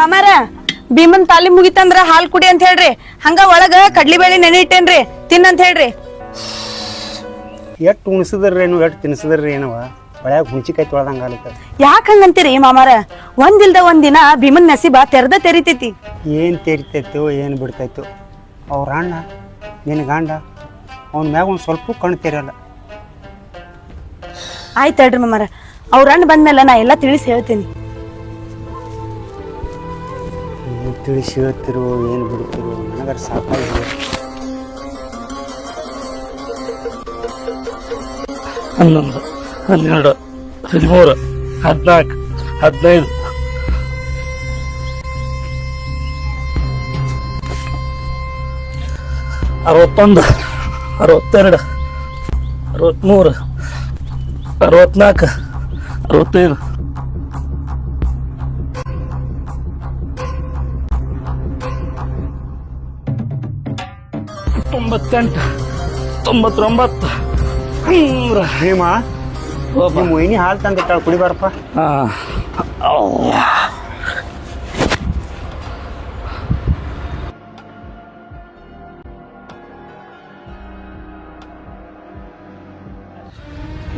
ಮಾಮಾರ ಭೀಮನ್ ತಾಲಿ ಮುಗಿತಂದ್ರ ಹಾಲ್ ಕುಡಿ ಅಂತ ಹೇಳ್ರಿ. ಹಂಗ ಒಳಗ ಕಡ್ಲಿ ಬೇಳೆ ನೆನೆ ಇಟ್ಟೇನ್ರಿ ತಿನ್ನಂತ ಹೇಳ್ರಿ. ಎಟ್ ಉಣಿಸಿದ್ರೇನು ಎಟ್ ತಿನ್ಸಿದ್ರಿ ಏನವ ಒಳಗ ಹುಣ್ಚಿಕಾಯಿ ತೊಳ್ದಂಗ ಆಲತ್ತ ಯಾಕ ಹಂಗಂತೀರಿ ಮಾಮಾರ? ಒಂದಿಲ್ದ ಒಂದಿನ ಭೀಮನ್ ನಸೀಬ ತೆರೆದ ತೆರಿತೈತಿ. ಏನ್ ತೆರಿತೈತೋ ಏನ್ ಬಿಡ್ತೈತೋ. ಅವ್ರ ಅಣ್ಣ ನಿನ್ ಗಾಂಡ ಅವನ ಮ್ಯಾಗ ಒಂದ್ ಸ್ವಲ್ಪ ಕಣ್ಣು ತೆರೆಯಲ್ಲ. ಆಯ್ತು ಹೇಳ್ರಿ ಮಾಮಾರ. ಅವ್ರ ಅಣ್ಣ ಬಂದ್ಮೇಲೆ ನಾ ಎಲ್ಲಾ ತಿಳಿಸಿ ಹೇಳ್ತೀನಿ. ತಿಳಿಸಿ ಹೇಳ್ತಿರೋ ಏನು ಬಿಡ್ತಿರೋ ನನಗರ ಸಾಕಾಗಿದೆ. ಹನ್ನೊಂದು, ಹನ್ನೆರಡು, ಹದಿಮೂರು, ಹದಿನಾಲ್ಕು, ಹದಿನೈದು. ಅರವತ್ತೊಂದು, ಅರವತ್ತೆರಡು, ಅರವತ್ತ್ಮೂರು, ಅರವತ್ತ್ನಾಲ್ಕು, ಅರವತ್ತೈದು. ತೊಂಬತ್ತೆಂಟು ತೊಂಬತ್ತೊಂಬತ್ತು. ನೂರ ಭೀಮ ನಿಮ್ಮ ಮೊಯ್ನಿ ಹಾಲು ತಂದಿಟ್ಟಾಳ ಕುಡಿಬಾರಪ್ಪ. ಹಾಂ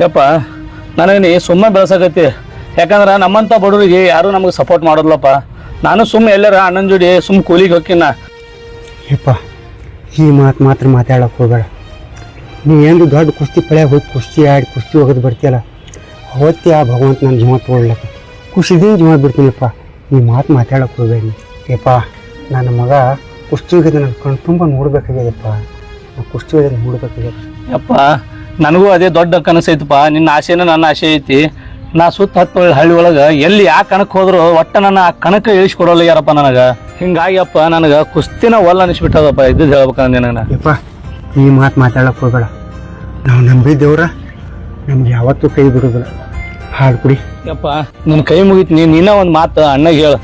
ಯಪ್ಪ ನನಗೆ ನೀ ಸುಮ್ಮನೆ ಬೆಳೆಸಕತ್ತಿ. ಯಾಕಂದ್ರೆ ನಮ್ಮಂಥ ಬಡವರಿಗೆ ಯಾರೂ ನಮಗೆ ಸಪೋರ್ಟ್ ಮಾಡೋದಿಲ್ಲಪ್ಪ. ನಾನು ಸುಮ್ಮನೆ ಎಲ್ಲರ ಅಣ್ಣನ ಜೋಡಿ ಸುಮ್ಮ ಕೂಲಿಗೆ ಹೋಗ್ಕಿನ ಯಪ್ಪ. ಈ ಮಾತು ಮಾತ್ರ ಮಾತಾಡೋಕೆ ಹೋಗಬೇಡ. ನೀ ಏನು ದೊಡ್ಡ ಕುಸ್ತಿ ಪಳ್ಯಾಗ ಹೋಗಿ ಕುಸ್ತಿ ಆಡಿ ಕುಸ್ತಿ ಹೋಗೋದು ಬರ್ತೀಯಲ್ಲ, ಅವತ್ತೇ ಆ ಭಗವಂತ ನನ್ನ ಜೀವ ತೊಗೊಳ್ಳಕ್ಕೆ ಖುಷಿದಿಂದ ಜೀವ ಬಿಡ್ತೀನಪ್ಪ. ನೀ ಮಾತು ಮಾತಾಡೋಕೆ ಹೋಗಬೇಡಿ ಏಪ್ಪ, ನನ್ನ ಮಗ ಕುಸ್ತಿ ಹೋಗಿದ್ದು ನನ್ನ ಕಣ್ಣು ತುಂಬ ನೋಡ್ಬೇಕಾಗ್ಯದಪ್ಪ. ನಾನು ಕುಸ್ತಿ ನೋಡ್ಬೇಕಾಗ್ಯದ. ಯಪ್ಪ, ನನಗೂ ಅದೇ ದೊಡ್ಡ ಕನಸು ನಿನ್ನ ಆಸೆನೇ ನನ್ನ ಆಸೆ ಐತಿ. ನಾ ಸುತ್ತ ಹತ್ತು ಹಳ್ಳಿ ಒಳಗೆ ಎಲ್ಲಿ ಯಾ ಕಣಕ್ಕೆ ಹೋದ್ರು ಒಟ್ಟ ನನ್ನ ಆ ಕಣಕ್ಕೆ ಇಳಿಸ್ಕೊಡೋಲ್ಲ ಯಾರಪ್ಪ ನನಗೆ? ಹಿಂಗಾಗಿ ಅಪ್ಪ ನನಗೆ ಕುಸ್ತಿನ ಒಲ್ಲ ಅನಿಸ್ಬಿಟ್ಟದಪ್ಪ ಇದ್ದು ಹೇಳ್ಬೇಕಂದ್ರೆ ನನಗೆ. ಯಪ್ಪ ಈ ಮಾತು ಮಾತಾಡಕ್ಕೆ ಹೋಗಬೇಡ. ನಾವು ನಂಬಿದ್ದೇವ್ರ ನಮ್ಗೆ ಯಾವತ್ತೂ ಕೈ ಬಿಡೋದಿಲ್ಲ. ಹಾಡು ಕುಡಿ. ಯಪ್ಪ ನಿನ್ನ ಕೈ ಮುಗಿತು ನೀನು ನೀನ ಒಂದು ಮಾತು ಅಣ್ಣಗೆ ಹೇಳು.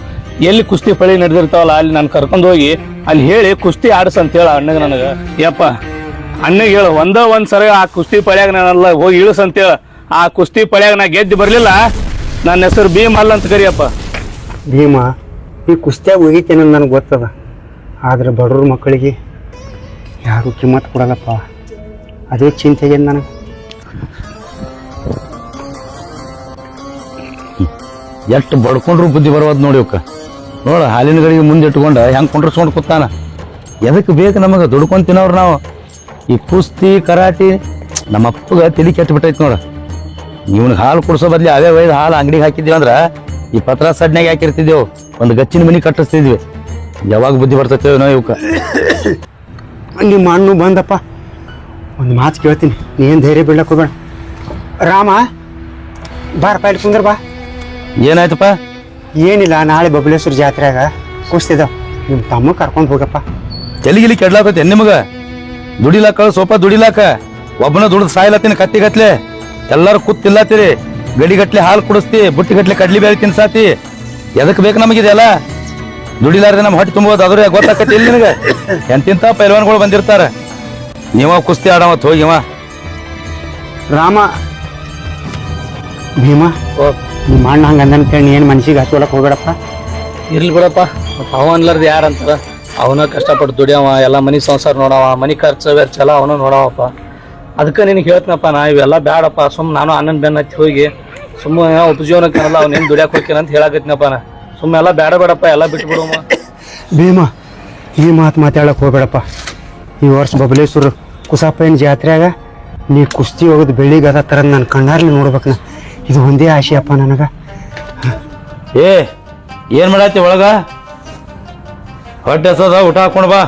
ಎಲ್ಲಿ ಕುಸ್ತಿ ಪಳಿ ನಡೆದಿರ್ತಾವಲ್ಲ ಅಲ್ಲಿ ನಾನು ಕರ್ಕೊಂಡು ಹೋಗಿ ಅಲ್ಲಿ ಹೇಳಿ ಕುಸ್ತಿ ಆಡಿಸ್ ಅಂತ ಹೇಳ ಅಣ್ಣಗೆ ನನಗೆ. ಯಪ್ಪ ಅಣ್ಣಗೆ ಹೇಳು ಒಂದ ಒಂದು ಸರಿ ಆ ಕುಸ್ತಿ ಪಳಿಯಾಗ ನಾನೆಲ್ಲ ಹೋಗಿ ಇಳಿಸ್ ಅಂತೇಳ ಆ ಕುಸ್ತಿ ಪಳ್ಯಾಗ ನಾ ಗೆದ್ದು ಬರಲಿಲ್ಲ. ನನ್ನ ಹೆಸರು ಭೀಮ ಅಲ್ಲ ಅಂತ ಕರಿಯಪ್ಪ. ಭೀಮ ಈ ಕುಸ್ತಿಯಾಗ ಒಗಿತೇನೆ ನನಗೆ ಗೊತ್ತದ? ಆದ್ರೆ ಬಡವ್ರ ಮಕ್ಕಳಿಗೆ ಯಾರು ಕಿಮ್ಮತ್ ಕೊಡಲ್ಲಪ್ಪ. ಅದೇ ಚಿಂತೆಗೆ ನನಗೆ? ಎಷ್ಟು ಬಡ್ಕೊಂಡ್ರು ಬುದ್ಧಿ ಬರೋದು ನೋಡಿ ಅವಕ್ಕ ನೋಡ ಹಾಲಿನ ಗಡಿಗೆ ಮುಂದೆ ಇಟ್ಕೊಂಡು ಹೆಂಗೆ ಕೊಂಡ್ರಸ್ಕೊಂಡು ಕೂತಾನ. ಎದಕ್ಕೆ ಬೇಕು ನಮಗೆ ದುಡ್ಕೊಂಡ್ ತಿನ್ನೋರು ನಾವು. ಈ ಕುಸ್ತಿ ಕರಾಟಿ ನಮ್ಮ ಅಪ್ಪಗ ತಲೆ ಕೆಟ್ಟು ಬಿಟ್ಟೈತಿ ನೋಡ. ಇವ್ನಿಗೆ ಹಾಲು ಕುಡಿಸೋ ಬದ್ಲಿ ಅವೇ ಒಯ್ದು ಹಾಲು ಅಂಗಡಿಗೆ ಹಾಕಿದ್ವಿ ಅಂದ್ರೆ ಈ ಪತ್ರ ಸಡ್ನಾಗ ಹಾಕಿರ್ತಿದ್ದೆವು ಒಂದು ಗಚ್ಚಿನ ಮನಿ ಕಟ್ಟಿಸ್ತಿದ್ವಿ. ಯಾವಾಗ ಬುದ್ಧಿ ಬರ್ತೈತೆ ನಾವು ಇವಕ್ಕ ನಿಮ್ಮ ಮಣ್ಣು ಬಂದಪ್ಪ. ಒಂದು ಮಾತು ಕೇಳ್ತೀನಿ. ನೀನು ಧೈರ್ಯ ಬೀಳಕ್ಕೆ ಹೋಗ್ಬೇಡ. ರಾಮ ಬಾರಪ್ಪ ಇಲ್ಲಿ ಕುಂದ್ರ ಬಾ. ಏನಾಯ್ತಪ್ಪ? ಏನಿಲ್ಲ ನಾಳೆ ಬಬಲೇಶ್ವರ ಜಾತ್ರೆಯಾಗ ಕುಸ್ತಿದ ನಿಮ್ಮ ತಮ್ಮ ಕರ್ಕೊಂಡು ಹೋಗಪ್ಪ. ತಲೆಗಿಲಿ ಕೆಡ್ಲಾಕತ್ತೆ ನಿಮಗ? ದುಡಿಲಾಕ ಸ್ವಲ್ಪ ದುಡಿಲಾಕ. ಒಬ್ಬನ ದುಡ್ದು ಸಾಯ್ಲತ್ತಿನ ಕತ್ತಿ ಗಟ್ಲೆ ಎಲ್ಲಾರು ಕೂತ್ ತಿನ್ಲಾತೀರಿ ಗಡಿಗಟ್ಲೆ ಹಾಲು ಕುಡಿಸ್ತಿ ಬುಟ್ಟಿಗಟ್ಲೆ ಕಡ್ಲಿ ಬೇಳೆ ತಿನ್ಸಾತಿ. ಎದಕ್ಕೆ ಬೇಕು ನಮಗಿದೆಲ್ಲ? ದುಡಿಲಾರ್ದೆ ನಮ್ಮ ಹೊಟ್ಟೆ ತುಂಬೋದು ಅದ್ರ ಗೊತ್ತಾಕತಿ ಇಲ್ಲಿ ನಿನಗೆ? ಎಂತಿಂತ ಪೈಲ್ವಾನ್ಗಳು ಬಂದಿರ್ತಾರೆ. ನೀವ ಕುಸ್ತಿ ಆಡವತ್ ಹೋಗಿವ ರಾಮ ಭೀಮ ನಿಮ್ಮ ಅಣ್ಣ ಹಂಗೆ ಅಂದ್ಕೊಂಡು ಏನು ಮನ್ಸಿಗೆ ಹಚ್ಕೊಳಕ್ಕೆ ಹೋಗ್ಬೇಡಪ್ಪ? ಇರ್ಲಿ ಬಿಡಪ್ಪ ಅವ ಅನ್ಲಾರ್ದು ಯಾರಂತಾರ ಅವನ ಕಷ್ಟಪಟ್ಟು ದುಡಿಯವ ಎಲ್ಲ ಮನಿ ಸಂಸಾರ ನೋಡವ ಮನಿ ಖರ್ಚು ವೆಚ್ಚ ಎಲ್ಲ ಅವನು ನೋಡವಪ್ಪ. ಅದಕ್ಕೆ ನಿನಗೆ ಹೇಳ್ತೀನಪ್ಪ ನಾ ಇವೆಲ್ಲ ಬ್ಯಾಡಪ್ಪ ಸುಮ್ಮನೆ ನಾನು ಅಣ್ಣನ ಬೆನ್ನ ಹತ್ತಿ ಹೋಗಿ ಸುಮ್ಮನೆ ಉಪಜೀವನಕ್ಕೆನಲ್ಲ ಅವ್ನು ಏನು ದುಡಿಯಕ್ಕೆ ಹೋಗ್ತೀನಿ ಅಂತ ಹೇಳಕತ್ನಪ್ಪ ನಾ. ಸುಮ್ಮನೆ ಎಲ್ಲ ಬೇಡ ಬೇಡಪ್ಪ ಎಲ್ಲ ಬಿಟ್ಟು ಬಿಡುವ ಭೀಮ ಈ ಮಾತು ಮಾತಾಡಕ್ಕೆ ಹೋಗ್ಬೇಡಪ್ಪ. ಈ ವರ್ಷ ಬಬಲೇಶ್ವರ ಕುಸಾಪಯ್ಯನ ಜಾತ್ರೆಯಾಗ ನೀ ಕುಸ್ತಿ ಹೋಗೋದು ಬೆಳಿಗ್ಗೆ ಅದ ಥರ ನನ್ನ ಕಣ್ಣಾರ್ಲಿ ನೋಡ್ಬೇಕು ನಾ. ಇದು ಒಂದೇ ಆಶೆಯಪ್ಪ ನನಗೆ. ಏ ಏನು ಮಾಡತ್ತಿ ಒಳಗ? ಹೊಟ್ಟೆ ಸದ ಊಟ ಹಾಕೊಂಡು ಬಾ.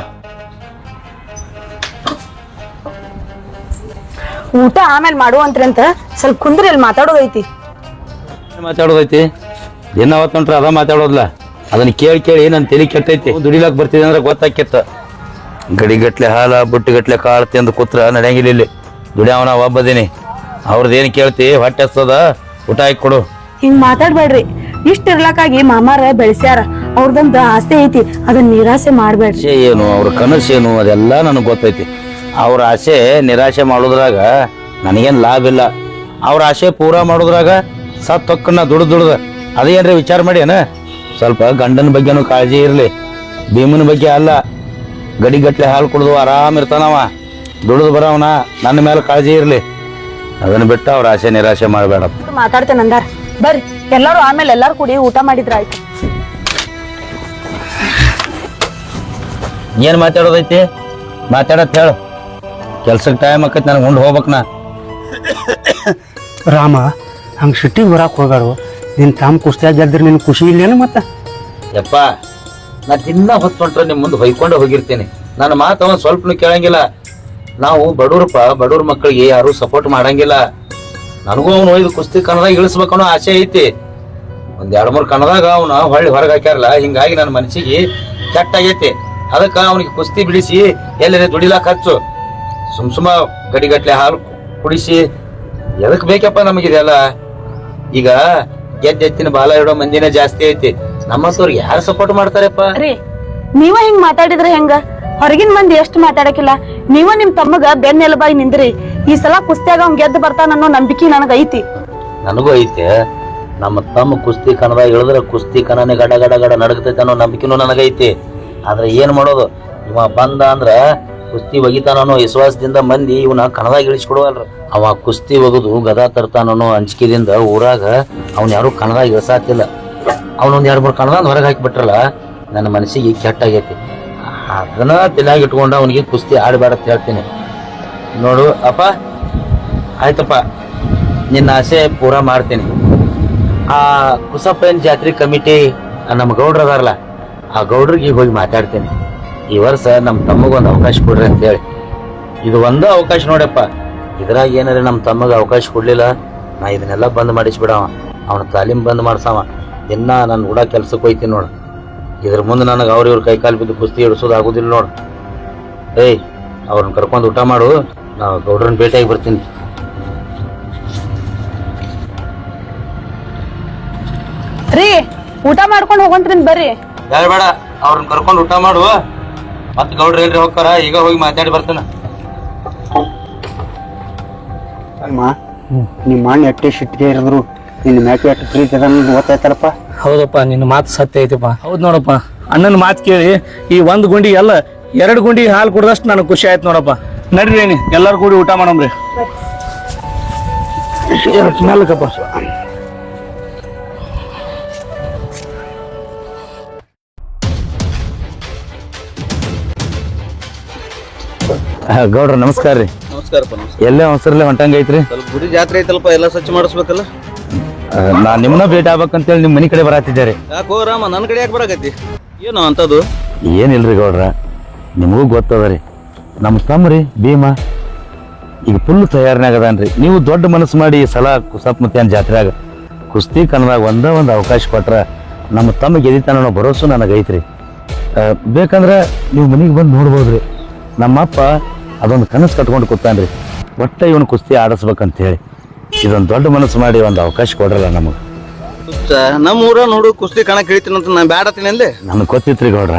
ಊಟ ಆಮೇಲೆ ಮಾಡುವಂತ್ರಿ ಅಂತ ಸ್ವಲ್ಪ ಕುಂದ್ರಿ ಅಲ್ಲಿ ಮಾತಾಡೋದೈತಿ. ಏನ್ ಮಾತಾಡೋದೈತಿ? ದಿನ ಅವತ್ತು ನೋಡ್ರಿ ಅದ ಮಾತಾಡೋದ್ಲ? ಅದನ್ನ ಕೇಳಿ ಕೇಳಿ ನನ್ನ ತಲೆ ಕೆಟ್ಟೈತಿ. ದುಡಿಲಾಕ್ ಬರ್ತಿದೆ ಅಂದ್ರೆ ಗೊತ್ತಾಕಿತ್ತ ಗಡಿಗಟ್ಲೆ ಹಾಲ ಬುಟ್ಟಿಗಟ್ಲೆ ಕಾಳು ತಿಂದು ಕೂತ್ರ ನಡೆಯಂಗಿಲ್ಲ ಇಲ್ಲಿ. ದುಡಿಯವನ ಒಬ್ಬದೀನಿ. ಅವ್ರದ್ದೇನು ಕೇಳ್ತಿ? ಹೊಟ್ಟೆ ಹಸ್ತದ? ಊಟ ಹಾಕಿ ಕೊಡು. ಹಿಂಗ್ ಮಾತಾಡ್ಬೇಡ್ರಿ. ಇಷ್ಟ ಇರ್ಲಕ್ಕಾಗಿ ಮಾಮಾರ ಬೆಳೆಸ್ಯಾರ. ಅವ್ರದೊಂದು ಆಸೆ ಐತಿ. ಅದನ್ನ ನಿರಾಸೆ ಮಾಡ್ಬೇಡ್ರಿ. ಏನು? ಅವ್ರ ಕನಸೇನು? ಏನು ಅದೆಲ್ಲ ನನಗೆ ಗೊತ್ತೈತಿ. ಅವ್ರ ಆಸೆ ನಿರಾಶೆ ಮಾಡೋದ್ರಾಗ ನನಗೇನು ಲಾಭ ಇಲ್ಲ. ಅವ್ರ ಆಸೆ ಪೂರಾ ಮಾಡೋದ್ರಾಗ ಸತ್ ಹೊಕ್ಕನ್ನ ದುಡ್ದು ದುಡ್ದು. ಅದೇನ್ರಿ ವಿಚಾರ ಮಾಡಿ ಏನ? ಸ್ವಲ್ಪ ಗಂಡನ ಬಗ್ಗೆನೂ ಕಾಳಜಿ ಇರಲಿ. ಭೀಮನ ಬಗ್ಗೆ ಅಲ್ಲ. ಗಡಿಗಟ್ಲೆ ಹಾಲು ಕುಡಿದು ಆರಾಮ ಇರ್ತಾನವ ದುಡಿದು ಬರವನ ನನ್ನ ಮೇಲೆ ಕಾಳಜಿ ಇರಲಿ. ಅದನ್ನ ಬಿಟ್ಟು ಅವ್ರ ಆಸೆ ನಿರಾಶೆ ಮಾಡಬೇಡ ಮಾತಾಡ್ತೇನೆ ಅಂದಾರ. ಬರ್ರಿ. ಎಲ್ಲರೂ ಆಮೇಲೆ ಎಲ್ಲಾರು ಕೂಡಿ ಊಟ ಮಾಡಿದ್ರ ಆಯ್ತು. ಏನು ಮಾತಾಡೋದೈತಿ? ಮಾತಾಡತ್ ಹೇಳು. ಕೆಲ್ಸಕ್ಕೆ ಟೈಮ್ ಆಕೈತಿ ನನಗೆ ಉಂಡು ಹೋಗ್ಬೇಕು ನಾ. ರಾಮ ಹಂಗೆ ಸಿಟ್ಟಿಗೆ ಬರಕ್ಕೆ ಹೋಗಾಡು ನಿನ್ನ ತಮ್ಮ ಕುಸ್ತಿಯಾಗಿ ಗೆದ್ರೆ ನಿನ್ನ ಖುಷಿ ಇಲ್ಲೇನು ಮತ್ತೆ? ಯಪ್ಪ ನಾ ದಿನ ಹೊತ್ಕೊಂಡ್ರೆ ನಿಮ್ಮ ಮುಂದೆ ಹೊಯ್ಕೊಂಡು ಹೋಗಿರ್ತೀನಿ. ನನ್ನ ಮಾತು ಅವನ್ ಸ್ವಲ್ಪನು ಕೇಳಂಗಿಲ್ಲ. ನಾವು ಬಡವ್ರಪ್ಪ ಬಡವ್ರ ಮಕ್ಕಳಿಗೆ ಯಾರು ಸಪೋರ್ಟ್ ಮಾಡಂಗಿಲ್ಲ. ನನಗೂ ಅವ್ನು ಒಯ್ದು ಕುಸ್ತಿ ಕನ್ನಡ ಇಳಿಸ್ಬೇಕು ಅನ್ನೋ ಆಸೆ ಐತಿ. ಒಂದು ಎರಡು ಮೂರು ಕನ್ನಡದಾಗ ಅವನು ಹೊಳ್ಳಿ ಹೊರಗೆ ಹಾಕ್ಯಾರಲ್ಲ ಹಿಂಗಾಗಿ ನನ್ನ ಮನಸ್ಸಿಗೆ ಕೆಟ್ಟಾಗೈತಿ ಅದಕ್ಕೆ ಅವನಿಗೆ ಕುಸ್ತಿ ಬಿಡಿಸಿ ಎಲ್ಲರೇ ದುಡಿಲಾಕ ಹಚ್ಚು. ಸುಮ್ ಸುಮ್ಮ ಗಡಿಗಟ್ಲೆ ಹಾಲು ಕುಡಿಸಿ ಎದಕ್ ಬೇಕಪ್ಪ ನಮಗಿದೆಲ್ಲ? ಈಗ ಗೆದ್ದೆತ್ತಿನ ಬಾಲ ಇಡೋ ಮಂದಿನ ಜಾಸ್ತಿ ಐತಿ. ನಮ್ಮಂತವ್ರಿಗೆ ಯಾರು ಸಪೋರ್ಟ್ ಮಾಡ್ತಾರಪ್ಪ? ರೀ ನೀವ ಹಿಂಗ್ ಮಾತಾಡಿದ್ರೆ ಹೆಂಗ? ಹೊರಗಿನ ಮಂದಿ ಎಷ್ಟು ಮಾತಾಡಕಿಲ್ಲ ನೀವ ನಿಮ್ ತಮ್ಮಗ ಬೆನ್ನೆಲುಬಾಗಿ ನಿಂದ್ರಿ. ಈ ಸಲ ಕುಸ್ತಿಯಾಗ ಅವ್ನ್ ಗೆದ್ದು ಬರ್ತಾನ ಅನ್ನೋ ನಂಬಿಕೆ ನನಗ ಐತಿ. ನನಗೂ ಐತೆ. ನಮ್ಮ ತಮ್ಮ ಕುಸ್ತಿ ಕಣದಾಗ ಇಳಿದ್ರೆ ಕುಸ್ತಿ ಕಣನೆ ಗಡ ಗಡ ಗಡ ನಡಗತೈತೆ ಅನ್ನೋ ನಂಬಿಕೆನೂ ನನಗೈತಿ ಆದ್ರೆ ಏನ್ ಮಾಡೋದು? ಇವ ಬಂದ ಅಂದ್ರ ಕುಸ್ತಿ ಒಗಿತಾನೋ ವಿಶ್ವಾಸದಿಂದ ಮಂದಿ ಇವನ ಕಣದಾಗ ಇಳಿಸ್ಕೊಡುವಲ್ರ. ಅವ ಕುಸ್ತಿ ಒಗದು ಗದಾ ತರ್ತಾನೋ ಅಂಜಿಕೆದಿಂದ ಊರಾಗ ಅವ್ನ ಯಾರು ಕಣದಾಗ ಇಳಿಸಾತಿಲ್ಲ. ಅವನೊಂದ್ ಎರಡು ಮೂರು ಕಣದಾಗ ಹೊರಗೆ ಹಾಕಿಬಿಟ್ರಲ್ಲ, ನನ್ನ ಮನಸ್ಸಿಗೆ ಕೆಟ್ಟಾಗೈತಿ. ಅದನ್ನ ತಲೆಯಾಗಿ ಇಟ್ಕೊಂಡು ಅವನಿಗೆ ಕುಸ್ತಿ ಆಡಬೇಡ ಅಂತ ಹೇಳ್ತೀನಿ. ನೋಡು, ಅಪ್ಪ, ಆಯ್ತಪ್ಪ. ನಿನ್ನ ಆಸೆ ಪೂರಾ ಮಾಡ್ತೀನಿ. ಆ ಕುಸಪ್ಪನ ಜಾತ್ರೆ ಕಮಿಟಿ ನಮ್ಮ ಗೌಡ್ರ ಅದಾರಲ್ಲ ಆ ಗೌಡ್ರಿಗೆ ಹೋಗಿ ಮಾತಾಡ್ತೀನಿ. ಈ ವರ್ಷ ನಮ್ಮ ತಮ್ಮಗೊಂದು ಅವಕಾಶ ಕೊಡ್ರಿ ಅಂತೇಳಿ. ಇದು ಒಂದೇ ಅವಕಾಶ ನೋಡಪ್ಪ. ಇದ್ರಾಗ ಏನಾರ ನಮ್ಮ ತಮ್ಮಗೆ ಅವಕಾಶ ಕೊಡಲಿಲ್ಲ ನಾ ಇದನ್ನೆಲ್ಲ ಬಂದ್ ಮಾಡಿಸ್ಬಿಡವ. ಅವನ ತಾಲೀಮ್ ಬಂದ್ ಮಾಡ್ಸವ. ಇನ್ನ ನಾನು ಕೂಡ ಕೆಲ್ಸಕ್ಕೆ ಹೋಯ್ತೀನಿ ನೋಡು. ಇದ್ರ ಮುಂದೆ ನನಗೆ ಅವ್ರ ಇವ್ರ ಕೈಕಾಲು ಬಿದ್ದು ಕುಸ್ತಿ ಹಿಡಿಸೋದು ಆಗೋದಿಲ್ಲ ನೋಡು. ಏಯ್ ಅವ್ರನ್ನ ಕರ್ಕೊಂಡು ಊಟ ಮಾಡು. ನಾವು ಗೌಡ್ರನ್ನ ಭೇಟಿಯಾಗಿ ಬರ್ತೀನಿ. ರೀ ಊಟ ಮಾಡ್ಕೊಂಡು ಹೋಗಂತ್ರಿ ಬರ್ರಿ. ಬೇಡ ಬೇಡ ಅವ್ರನ್ನ ಕರ್ಕೊಂಡು ಊಟ ಮಾಡು. ಮತ್ತೆ ಗೌಡ್ರ ಎಲ್ರಿ ಹೋಗ್ತಾರ? ಈಗ ಹೋಗಿ ಮಾತಾಡಿ ಬರ್ತಾನ. ಅಮ್ಮ ನಿಮ್ಮ ಅಣ್ಣ ಎಟ್ಟೆ ಸಿಟ್ಟಿಗೆ ಇರಿದ್ರು ನಿನ್ನ ಮ್ಯಾಕೆ ಎಟ್ಟು ಪ್ರೀತಿ ಅದ ಅನ್ನೋದು ಗೊತ್ತಾಯ್ತಲ್ಲಪ್ಪ? ಹೌದಪ್ಪ ನಿನ್ನ ಮಾತು ಸತ್ಯ ಐತಿಪ್ಪ. ಹೌದು ನೋಡಪ್ಪ ಅಣ್ಣನ ಮಾತು ಕೇಳಿ ಈ ಒಂದ್ ಗುಂಡಿ ಎಲ್ಲ ಎರಡು ಗುಂಡಿ ಹಾಲು ಕುಡ್ದಷ್ಟು ನನಗೆ ಖುಷಿ ಆಯ್ತು ನೋಡಪ್ಪ. ನಡ್ರಿ ಏನಿ ಎಲ್ಲರೂ ಕೂಡಿ ಊಟ ಮಾಡಮ್ರಿ. ಮೇಲಕ್ಕಪ್ಪ ಗೌಡ್ರ ನಮಸ್ಕಾರ ರೀ. ನಮಸ್ಕಾರಪ್ಪ ನಮಸ್ಕಾರ. ಎಲ್ಲೇ ಹೊಸರ್ಲೆ ಹೊಂಟಂಗ ಐತ್ರಿ? ಸ್ವಲ್ಪ ಗುಡಿ ಜಾತ್ರೆ ಐತಲ್ಪ ಎಲ್ಲ ಸ್ವಚ್ಛ ಮಾಡಿಸ್ಬೇಕಲ್ಲ? ನಾ ನಿಮ್ಮನ್ನ ಭೇಟಿ ಆಗ್ಬೇಕಂತೇಳಿ ನಿಮ್ಮ ಮನೆ ಕಡೆ ಬರಾತಿದ್ದಾರೆ. ಯಾಕೋ ರಾಮ ನನ್ನ ಕಡೆ ಯಾಕೆ ಬರಾಕತ್ತಿ? ಏನು ಅಂತದು ಏನಿಲ್ರಿ ಗೌಡ್ರ ನಿಮಗೂ ಗೊತ್ತದ ರೀ. ನಮ್ಮ ತಮ್ಮ ಭೀಮಾ ಈಗ ಫುಲ್ ತಯಾರಿನಾಗದಾನ ರೀ ನೀವು ದೊಡ್ಡ ಮನಸ್ಸು ಮಾಡಿ ಈ ಸಲ ಕುಸಪ್ಮತಿಯನ್ ಜಾತ್ರೆಯಾಗ ಕುಸ್ತಿ ಕನ್ನದಾಗ ಒಂದೇ ಒಂದು ಅವಕಾಶ ಕೊಟ್ರೆ ನಮ್ಮ ತಮ್ಮ ಗೆದಿತಾನ ಅನ್ನೋ ಭರೋಸು ನನಗೈತ್ರಿ ಬೇಕಂದ್ರೆ ನೀವು ಮನೆಗೆ ಬಂದು ನೋಡ್ಬೋದ್ರಿ. ನಮ್ಮಪ್ಪ ಅದೊಂದು ಕನಸು ಕಟ್ಕೊಂಡು ಕೂತಾನ್ರಿ. ಒಟ್ಟ ಇವನು ಕುಸ್ತಿ ಆಡಿಸ್ಬೇಕಂತ ಹೇಳಿ ಇದೊಂದು ದೊಡ್ಡ ಮನಸ್ಸು ಮಾಡಿ ಒಂದು ಅವಕಾಶ ಕೊಡ್ರಲ್ಲ ನಮಗೆ. ನಮ್ಮ ಊರ ನೋಡು ಕುಸ್ತಿ ಕಣಕ್ಕೆ ಕೇಳ್ತೀನಿ ಅಂತ ನಾನು ಬ್ಯಾಡತ್ತೀನಿ ಅಂದೆ. ನನಗೆ ಗೊತ್ತಿತ್ರಿ ಗೌಡ್ರ.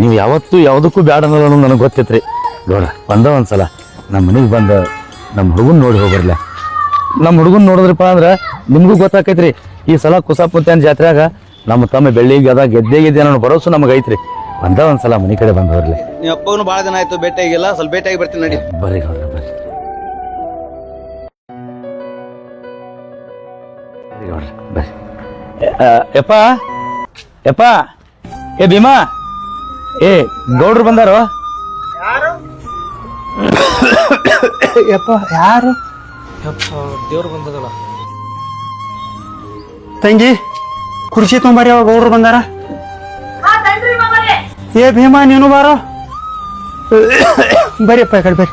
ನೀವು ಯಾವತ್ತೂ ಯಾವುದಕ್ಕೂ ಬ್ಯಾಡ ಅನ್ನೋದು ನನಗೆ ಗೊತ್ತಿತ್ರಿ. ಗೌಡ್ರ ಬಂದ ಒಂದ್ಸಲ ನಮ್ಮ ಮನೆಗೆ ಬಂದ ನಮ್ಮ ಹುಡುಗನ ನೋಡಿ ಹೋಗ್ರಲ್ಲ ನಮ್ಮ ಹುಡುಗನ ನೋಡಿದ್ರಪ್ಪ ಅಂದ್ರೆ ನಿಮಗೂ ಗೊತ್ತಾಕೈತ್ರಿ. ಈ ಸಲ ಕುಸಾಪುತ್ತೇನ್ ಜಾತ್ರೆಯಾಗ ನಮ್ಮ ತಮ್ಮ ಬೆಳ್ಳಿಗೆ ಅದ ಗೆದ್ದೆ ಗೆದ್ದೆ ಅನ್ನೋ ಭರೋಸು ನಮಗೆ ಐತ್ರಿ ಬಂದ ಒಂದ್ಸಲ ಮನೆ ಕಡೆ ಬಂದು ಬರ್ಲಿ ನಿಮ್ಮ ಅಪ್ಪಗೂ ಭಾಳ ದಿನ ಆಯ್ತು ಭೇಟಿಯಾಗಿಲ್ಲ ಸ್ವಲ್ಪ ಭೇಟಿಯಾಗಿ ಬರ್ತೀನಿ ನಡಿ. ಬರ್ರಿ ಗೌಡ್ರ ಬರ್ರಿ. ಬರ್ರಿ ಗೌಡ್ರ ಬರ್ರಿ. ಆ, ಯಪ್ಪ ಯಪ್ಪ ಏ ಭೀಮಾ ಏ ಗೌಡ್ರು ಬಂದಾರೋ? ಯಪ್ಪ ಯಾರು? ತಂಗಿ ಕುರ್ಚಿ ತುಂಬಾರಿ ಅವ ಗೌಡ್ರು ಬಂದಾರ. ಏ ಭೀಮಾ ನೀನು ಬಾರೋ. ಬರಿಯಪ್ಪ ಈ ಕಡೆ ಬರ್ರಿ.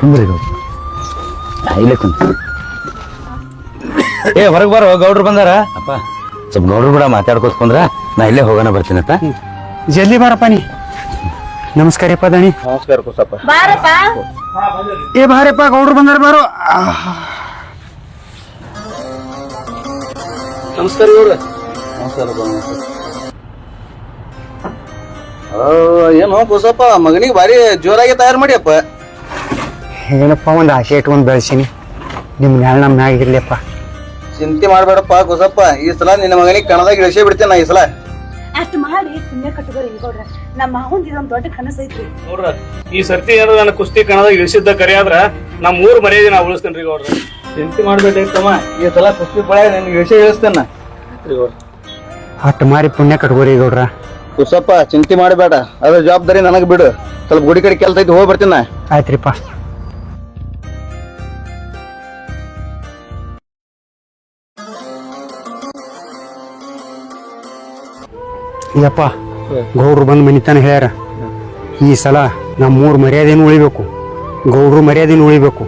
ಕುಂದ್ರಿ ಇಲ್ಲೇ ಕುಂತ ಏ ಹೊರಗೆ ಬರೋ ಗೌಡ್ರು ಬಂದಾರ? ಅಪ್ಪ. ಸ್ವಲ್ಪ ಗೌಡ್ರು ಕೂಡ ಮಾತಾಡ್ಕೋತ ಕುಂದ್ರ ನಾ ಇಲ್ಲೇ ಹೋಗೋಣ ಬರ್ತೀನಪ್ಪ ಜಲ್ದಿ ಬಾರಪ್ಪ ನೀ. ನಮಸ್ಕಾರಪ್ಪ ದಾಣಿ. ನಮಸ್ಕಾರ ಕುಸಪ್ಪ. ಬಾರಪ್ಪ. ಏ ಬಾರಪ್ಪ ಗೌಡ್ರು ಬಂದಾರ ಬಾರೋ. ನಮಸ್ಕಾರ ನಮಸ್ಕಾರ ಏನು ಕುಸಪ್ಪ ಮಗನಿಗೆ ಭಾರಿ ಜೋರಾಗಿ ತಯಾರು ಮಾಡಿಯಪ್ಪ. ಏನಪ್ಪ ಒಂದು ಆಸೆ ಇಟ್ಕೊಂಡು ಬೆಳೆಸೀನಿ. ನಿಮ್ಮ ನ್ಯಾಳ ನಮ್ಮ ಮ್ಯಾಗ ಇರ್ಲಿಯಪ್ಪ. ಚಿಂತೆ ಮಾಡ್ಬೇಡಪ್ಪ ಕುಸಪ್ಪ. ಈ ಸಲ ನಿನ್ನ ಮಗನಿಗೆ ಕಣದಾಗ ಇಳಿಸೇ ಬಿಡ್ತೇನೆ ನಾ ಈ ಸಲ. ಅಷ್ಟ್ ಮಾಡಿ ಸುಮ್ಮನೆ ಗೌಡ್ರ ನಮ್ಮ ಇದೊಂದ್ ದೊಡ್ಡ ಕನಸು ಐತ್ರಿ. ನೋಡ್ರ ಈ ಸರ್ತಿ ಏನಾರ ನನ್ನ ಕುಸ್ತಿ ಕಣದಾಗ ಇಳಿಸಿದ್ದ ಕರೆ ಆದ್ರ ನಮ್ಮ ಊರ್ ಮರ್ಯಾದೆ ನಾ ಉಳಿಸ್ತೇನ್ರಿ ಗೌಡ್ರ. ಚಿಂತೆ ಮಾಡ್ಬೇಕಮ್ಮ ಈ ಸಲ ಕುಸ್ತಿ ಪಳೆ ನಿನ್ಗೆ ಇಳಿಸೇ ಇಳಿಸ್ತೇನೆ. ಅಟ್ಟು ಮಾರಿ ಪುಣ್ಯ ಕಟ್ಕೋರಿ ಗೌಡ್ರ. ಕುಸಪ್ಪ ಚಿಂತೆ ಮಾಡಬೇಡ. ಅದ್ರ ಜವಾಬ್ದಾರಿ ನನಗೆ ಬಿಡು. ಸ್ವಲ್ಪ ಗುಡಿ ಕಡೆ ಕೆಲಸ ಐತಿ ಹೋಗಿ ಬರ್ತೀನಿ ಆಯ್ತ್ರಿಪ್ಪ. ಯಪ್ಪ ಗೌಡ್ರು ಬಂದು ಮನಿತಾನೆ ಹೇಳ್ಯಾರ. ಈ ಸಲ ನಮ್ಮೂರ ಮರ್ಯಾದೆನು ಉಳಿಬೇಕು. ಗೌಡ್ರು ಮರ್ಯಾದೆನು ಉಳಿಬೇಕು.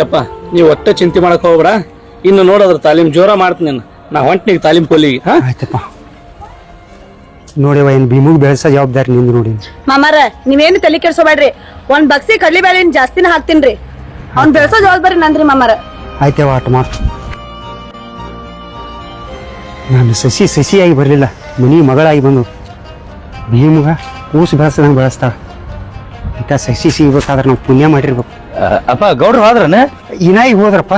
ಯಪ್ಪ ನೀವು ಒಟ್ಟ ಚಿಂತೆ ಮಾಡಕ್ ಹೋಗ್ರ ಇನ್ನು ನೋಡೋದ್ರ ತಾಲೀಮ್ ಜೋರ ಮಾಡ್ತೀನಿ ನಾನು. ನಾ ಹೊಂಟ್ನಿಗೆ ತಾಲೀಮ್ ಕೊಲ್ಲಿಗೆ ಹಾ? ಆಯ್ತಪ್ಪ. ನೋಡಿವ ಏನ್ ಭೀಮಗ್ ಬೆಳೆಸೋ ಜವಾಬ್ದಾರಿ ನಿಂದು ನೋಡಿ. ಮಾಮಾರ ನೀವೇನು ತಲೆ ಕೆಡ್ಸೋಬೇಡ್ರಿ. ಒಂದ್ ಬಕ್ಸಿ ಕಡ್ಲಿ ಬೇಳೆ ಜಾಸ್ತಿನ ಹಾಕ್ತೀನ್ರಿ. ಅವ್ನ್ ಬೆಳೆಸೋ ಜವಾಬ್ದಾರಿ ನಂದ್ರಿ ಮಾಮಾರ. ಆಯ್ತೇವ ಆಟ ಮಾತು. ನಾನು ಸಸಿ ಸಸಿಯಾಗಿ ಬರಲಿಲ್ಲ ಮನಿ ಮಗಳಾಗಿ ಬಂದು. ಭೀಮಗ ಕೂಸು ಬೆಳೆಸ್ದಂಗೆ ಬೆಳೆಸ್ತಾಳ ಇಂಥ ಸಸಿ ಸಿಗ್ಬೇಕಾದ್ರೆ ನಾವು ಪುಣ್ಯ ಮಾಡಿರ್ಬೇಕು. ಅಪ್ಪ ಗೌಡ್ರು ಹೋದ್ರನ? ಇನಾಗಿ ಹೋದ್ರಪ್ಪ.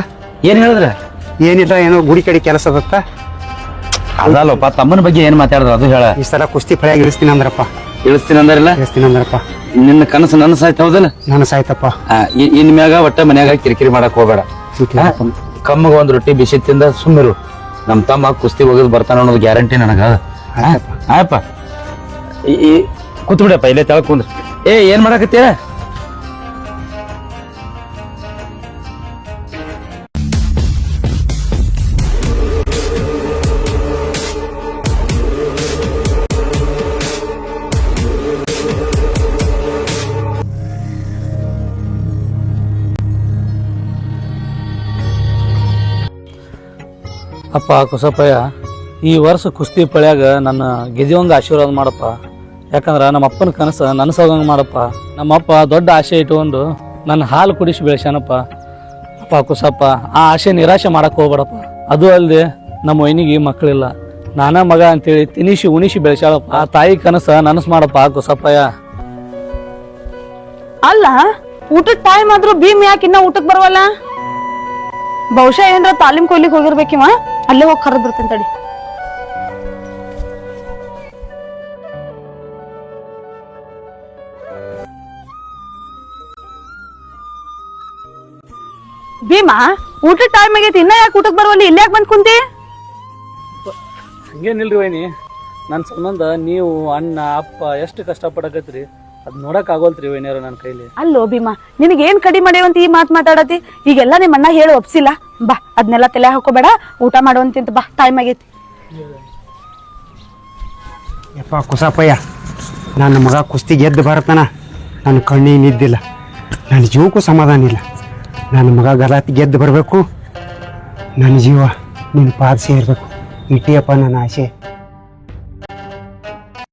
ಏನ್ ಹೇಳಿದ್ರ? ಏನಿಲ್ಲ ಏನೋ ಗುಡಿ ಕಡೆ ಕೆಲಸ ಅದತ್ತ. ಅದಲ್ಲಪ್ಪ ತಮ್ಮನ ಬಗ್ಗೆ ಏನ್ ಮಾತಾಡಿದ್ರ ಅದು ಹೇಳ. ಈ ಸಲ ಕುಸ್ತಿ ಫಳಿಯಾಗಿ ಇಳಿಸ್ತೀನಿ ಅಂದ್ರಪ್ಪ. ಇಳಿಸ್ತೀನಿ ಅಂದಾರಿಲ್ಲ? ಇಳಿಸ್ತೀನಿ ಅಂದ್ರಪ್ಪ. ನಿನ್ನ ಕನಸು ನನ್ನ ಸಾಯ್ತ ಹೌದಲ್ಲ? ನಾನು ಸಾಯ್ತಪ್ಪ ಆ, ಇ- ಇನ್ ಮ್ಯಾಗ ಒಟ್ಟ ಮನ್ಯಾಗ ಕಿರಿಕಿರಿ ಮಾಡಕ್ ಹೋಗ್ಬೇಡ. ಆ, ಕಮ್ಮಗ ಒಂದ್ ರೊಟ್ಟಿ ಬಿಸಿ ತಿಂದ ಸುಮ್ಮಿರು ನಮ್ ತಮ್ಮ ಕುಸ್ತಿ ಹೋಗೋದು ಬರ್ತಾನ ಅನ್ನೋದು ಗ್ಯಾರಂಟಿ ನನಗ. ಆಯಪ್ಪ ಕೂತ್ ಬಿಡಪ್ಪ ಇಲ್ಲೇ ತೆಳಗ್ ಕುಂದ್ರ ಏ ಏನ್ ಮಾಡಕತ್ತೀರ? ಅಪ್ಪ ಕುಸಪ್ಪಯ್ಯ ಈ ವರ್ಷ ಕುಸ್ತಿ ಪಳ್ಯಾಗ ನನ್ನ ಗೆದಿವಂಗ ಆಶೀರ್ವಾದ ಮಾಡಪ್ಪ. ಯಾಕಂದ್ರೆ ನಮ್ಮ ಅಪ್ಪನ ಕನಸು ನನಸಾಗಂಗೆ ಮಾಡಪ್ಪ. ನಮ್ಮಪ್ಪ ದೊಡ್ಡ ಆಸೆ ಇಟ್ಕೊಂಡು ನನ್ನ ಹಾಲು ಕುಡಿಸಿ ಬೆಳೆಸ್ಯಾನಪ್ಪ. ಅಪ್ಪ ಕುಸಪ್ಪ ಆ ಆಸೆ ನಿರಾಶೆ ಮಾಡಕ್ಕೆ ಹೋಗ್ಬೇಡಪ್ಪ. ಅದು ಅಲ್ಲದೆ ನಮ್ಮ ವೈನಿಗೆ ಮಕ್ಕಳಿಲ್ಲ. ನಾನ ಮಗ ಅಂತೇಳಿ ತಿನಿಸಿ, ಉಣಿಸಿ ಬೆಳೆಸ್ಯಾಳಪ್ಪ. ಆ ತಾಯಿ ಕನಸು ನನಸು ಮಾಡಪ್ಪ ಕುಸಪ್ಪಯ್ಯ ಅಲ್ಲ, ಊಟದ ಟೈಮ್ ಆದ್ರೂ ಭೀಮ್ ಯಾಕೆ ಇನ್ನ ಊಟಕ್ಕೆ ಬರವಲ್ಲ? ಬಹುಶಃ ಏನಾರ ತಾಲೀಮ್ ಕೊಲ್ಲಿಗೆ ಹೋಗಿರ್ಬೇಕಿವ? ಅಲ್ಲೇ ಹೋಗಿ ಕರೆದ್ ಬರ್ತೇನೆ ತಡಿ. ಭೀಮಾ ಊಟ ಟೈಮ್ ಆಗೈತಿ, ಇನ್ನ ಯಾಕೆ ಊಟಕ್ಕೆ ಬರುವಲ್ಲಿ? ಇಲ್ಲೇ ಯಾಕೆ ಬಂದ್ ಕುಂತಿ? ಹಂಗೇನಿಲ್ರಿ ವೈನಿ ನನ್ನ ಸಂಬಂಧ ನೀವು ಅಣ್ಣ, ಅಪ್ಪ, ಎಷ್ಟು ಕಷ್ಟಪಡಕತ್ರಿ ಅದು ನೋಡಕ್ ಆಗೋಲ್ತ್ರಿ ಏನಾರ ನನ್ನ ಕೈಲಿ. ಅಲ್ಲೋ ಭೀಮಾ ನಿನಗ್ ಏನ್ ಕಡಿಮೆ ಮಾಡ್ಯಾವಂತ ಈ ಮಾತ್ ಮಾತಾಡತಿ? ಈಗೆಲ್ಲ ನಿಮ್ಮ ಅಣ್ಣ ಹೇಳಿ ಒಪ್ಸಿಲ್ಲ. ಬಾ ಅದನ್ನೆಲ್ಲ ತಲೆ ಹಾಕೋಬೇಡ ಊಟ ಮಾಡುವಂತಿಂತ ಬಾ ಟೈಮ್ ಆಗೈತಿ. ಯಪ್ಪ ಕುಸಪ್ಪಯ್ಯ ನನ್ನ ಮಗ ಕುಸ್ತಿ ಗೆದ್ದು ಬರತನ ನನ್ನ ಕಣ್ಣಿಗೆ ನಿದ್ದಿಲ್ಲ. ನನ್ನ ಜೀವಕ್ಕೂ ಸಮಾಧಾನ ಇಲ್ಲ. ನನ್ನ ಮಗ ಗಲಾತಿ ಗೆದ್ದು ಬರಬೇಕು. ನನ್ನ ಜೀವ ನಿನ್ನ ಪಾದ ಸೇರಬೇಕು. ಇಟ್ಟಿಯಪ್ಪ ನನ್ನ ಆಸೆ.